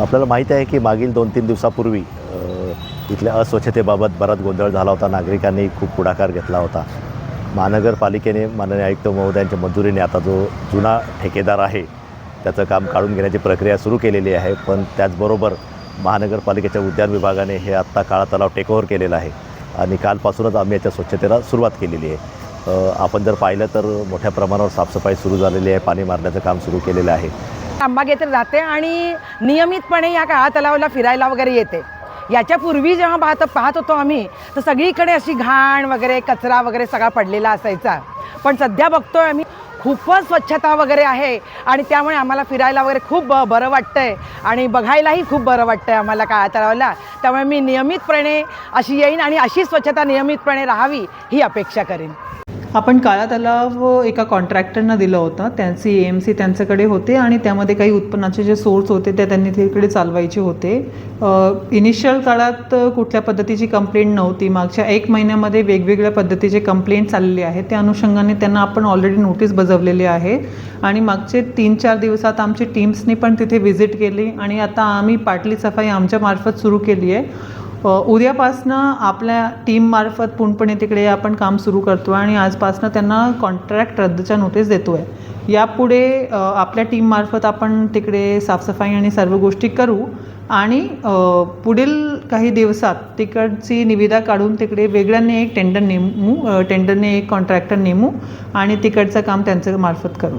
आपल्याला माहीत आहे की मागील दोन तीन दिवसापूर्वी इथल्या अस्वच्छतेबाबत बराच गोंधळ झाला होता. नागरिकांनी खूप पुढाकार घेतला होता. महानगरपालिकेने माननीय आयुक्त महोदयांच्या मंजुरीने आता जो जुना ठेकेदार आहे त्याचं काम काढून घेण्याची प्रक्रिया सुरू केलेली आहे. पण त्याचबरोबर महानगरपालिकेच्या उद्यान विभागाने हे आत्ता काळा तलाव टेकओव्हर केलेला आहे आणि कालपासूनच आम्ही याच्या स्वच्छतेला सुरुवात केलेली आहे. आपण जर पाहिलं तर मोठ्या प्रमाणावर साफसफाई सुरू झालेली आहे. पाणी मारण्याचं काम सुरू केलेलं आहे. आंबा घेत जाते आणि नियमितपणे या काळा तलावाला फिरायला वगैरे येते. याच्यापूर्वी जेव्हा पाहत पाहत होतो आम्ही तर सगळीकडे अशी घाण वगैरे कचरा वगैरे सगळा पडलेला असायचा. पण सध्या बघतोय आम्ही खूपच स्वच्छता वगैरे आहे आणि त्यामुळे आम्हाला फिरायला वगैरे खूप बरं वाटतंय आणि बघायलाही खूप बरं वाटतंय आम्हाला काळा तलावाला. त्यामुळे मी नियमितपणे अशी येईन आणि अशी स्वच्छता नियमितपणे राहावी ही अपेक्षा करेन. आपण काळा तलाव एका कॉन्ट्रॅक्टरना दिलं होतं. त्यांची ए एम सी त्यांच्याकडे होते आणि त्यामध्ये काही उत्पन्नाचे जे सोर्स होते ते त्यांनी तिकडे चालवायचे होते. इनिशियल काळात कुठल्या पद्धतीची कंप्लेंट नव्हती. मागच्या एक महिन्यामध्ये वेगवेगळ्या पद्धतीचे कंप्लेंट चाललेले आहेत. त्या अनुषंगाने त्यांना आपण ऑलरेडी नोटीस बजावलेली आहे. आणि मागचे तीन चार दिवसात आमची टीम्सनी पण तिथे व्हिजिट केली. आणि आता आम्ही पाटली सफाई आमच्यामार्फत सुरू केली आहे. उद्यापासनं आपल्या टीममार्फत पूर्णपणे तिकडे आपण काम सुरू करतो आणि आजपासनं त्यांना कॉन्ट्रॅक्ट रद्दच्या नोटीस देतो आहे यापुढे आपल्या टीममार्फत आपण तिकडे साफसफाई आणि सर्व गोष्टी करू आणि पुढील काही दिवसात तिकडची निविदा काढून तिकडे वेगळ्याने एक टेंडर नेमू टेंडरने एक कॉन्ट्रॅक्टर नेमू आणि तिकडचं काम त्यांच्या मार्फत करू.